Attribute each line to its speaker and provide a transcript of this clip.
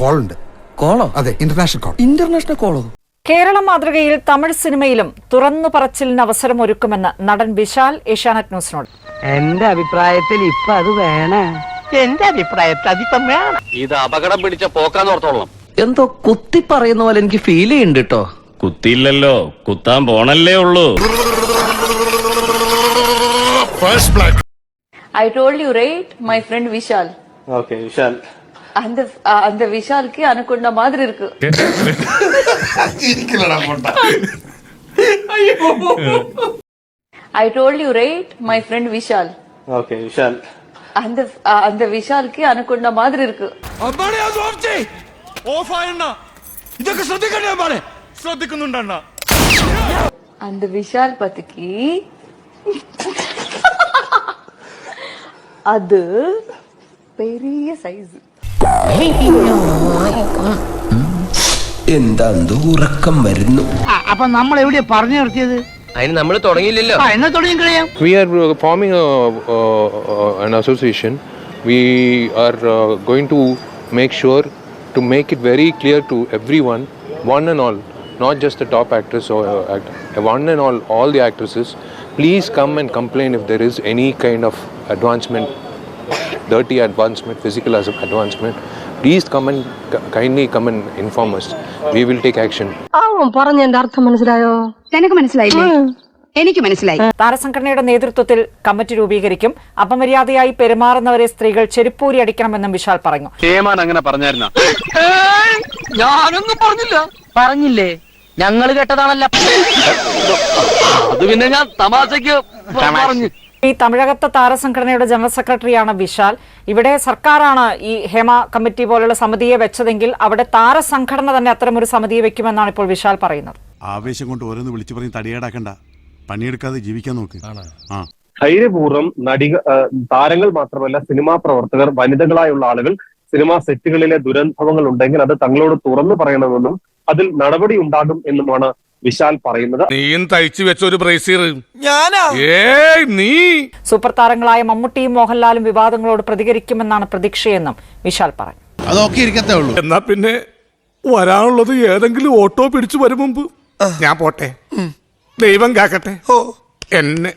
Speaker 1: Call ഉണ്ട്
Speaker 2: കോളോ?
Speaker 1: അതെ ഇന്റർനാഷണൽ കോൾ
Speaker 2: ഇന്റർനാഷണൽ കോളോ
Speaker 3: കേരള മാതൃകയിൽ തമിഴ് സിനിമയിലും തുറന്നു പറച്ചിലിന് അവസരം ഒരുക്കുമെന്ന് നടൻ വിശാൽ ഏഷ്യാനെറ്റ് ന്യൂസിനോട്.
Speaker 4: എന്റെ അഭിപ്രായത്തിൽ ഇപ്പൊ അത് വേണേ. എന്റെ അഭിപ്രായത്തിൽ വേണം.
Speaker 5: ഇത് അപകടം പിടിച്ച പോക്കാന്നോർത്തോളം
Speaker 2: എന്തോ കുത്തി പറയുന്ന പോലെ എനിക്ക് ഫീൽ ചെയ്യുന്നുണ്ട് കേട്ടോ
Speaker 6: കുത്തിയില്ലല്ലോ കുത്താൻ പോണല്ലേ ഉള്ളൂ.
Speaker 7: First I told you right my friend
Speaker 8: Vishal okay
Speaker 7: Vishal அந்த அந்த விஷாலுக்கு அனுக்கொண்ட மாதிரி இருக்கு. ஐயோ I told you right my friend Vishal.
Speaker 8: Okay Vishal.
Speaker 7: அந்த அந்த விஷாலுக்கு அனுக்கொண்ட மாதிரி இருக்கு.
Speaker 6: అబ్బాడే అది ఆఫ్ చేయి ఆఫ్ ఆయన ఇదొక శ్రద్ధికండి అబ్బాడే
Speaker 7: அந்த விஷால் பத்திக்கு அது பெரிய சைஸ்
Speaker 9: എന്താ ഉറക്കം വരുന്നു
Speaker 4: അപ്പൊ നമ്മൾ എവിടെ പറഞ്ഞു നിർത്തിയത്
Speaker 5: അതിന് നമ്മൾ തുടങ്ങിയില്ലല്ലോ
Speaker 4: എന്നാ തുടങ്ങി കഴിയാം
Speaker 10: We are uh, forming a, uh, an association. We are uh, going to make sure to make it very clear to everyone, one and all, not just the top actress or uh, act, one and all, all the actresses. Please come and complain if there is any kind of advancement, dirty advancement, physical advancement. Please come and kindly come and inform us. We will take action.
Speaker 4: പറഞ്ഞ എന്റെ അർത്ഥം മനസ്സിലായോ?
Speaker 11: നിനക്ക് മനസ്സിലായില്ലേ? എനിക്ക് മനസ്സിലായി.
Speaker 3: താരസംഘടനയുടെ നേതൃത്വത്തിൽ committee രൂപീകരിക്കും. അപമര്യാദയായി പെരുമാറുന്നവരെ സ്ത്രീകൾ ചെരുപ്പൂരി അടിക്കണമെന്നും വിശാൽ പറഞ്ഞു.
Speaker 5: ഹേമാൻ അങ്ങനെ പറഞ്ഞായിരുന്ന?
Speaker 4: ഞാനൊന്നും പറഞ്ഞില്ല. പറഞ്ഞില്ലേ? ഞങ്ങൾ കേട്ടതാണല്ല.
Speaker 5: അത് പിന്നെ ഞാൻ തമാശക്ക് പറഞ്ഞു.
Speaker 3: ഈ തമിഴകത്തെ താരസംഘടനയുടെ ജനറൽ സെക്രട്ടറിയാണ് വിശാൽ. ഇവിടെ സർക്കാരാണ് ഈ ഹേമ കമ്മിറ്റി പോലുള്ള സമിതിയെ വെച്ചതെങ്കിൽ അവിടെ താരസംഘടന തന്നെ അത്തരമൊരു സമിതിയെ വെക്കുമെന്നാണ് ഇപ്പോൾ വിശാൽ പറയുന്നത്.
Speaker 12: ആവേശം കൊണ്ട് ഓരോന്ന് വിളിച്ചു പറഞ്ഞ് തടിയേടാക്കണ്ട. പണിയെടുക്കാതെ ജീവിക്കാൻ നോക്ക്. ആ.
Speaker 8: ധൈര്യപൂർവം നടിക താരങ്ങൾ മാത്രമല്ല സിനിമാ പ്രവർത്തകർ വനിതകളായുള്ള ആളുകൾ സിനിമാ സെറ്റുകളിലെ ദുരനുഭവങ്ങൾ ഉണ്ടെങ്കിൽ അത് തങ്ങളോട് തുറന്നു പറയണമെന്നും അതിൽ നടപടി ഉണ്ടാകും എന്നുമാണ് വിശാൽ പറയുന്നത്
Speaker 6: നീയും തയ്ച്ചു വെച്ച ഒരു ബ്രേസിയർ. ഞാനാ? ഏ നീ!
Speaker 3: സൂപ്പർ താരങ്ങളായ മമ്മൂട്ടിയും മോഹൻലാലും വിവാദങ്ങളോട് പ്രതികരിക്കുമെന്നാണ് പ്രതീക്ഷയെന്നും വിശാൽ പറഞ്ഞു.
Speaker 12: അതൊക്കെ ഇരിക്കത്തേ ഉള്ളൂ.
Speaker 6: എന്നാ പിന്നെ വരാനുള്ളത് ഏതെങ്കിലും ഓട്ടോ പിടിച്ചു വരും മുമ്പ്? ഞാൻ പോട്ടെ. ദൈവം കാക്കട്ടെ. എന്നെ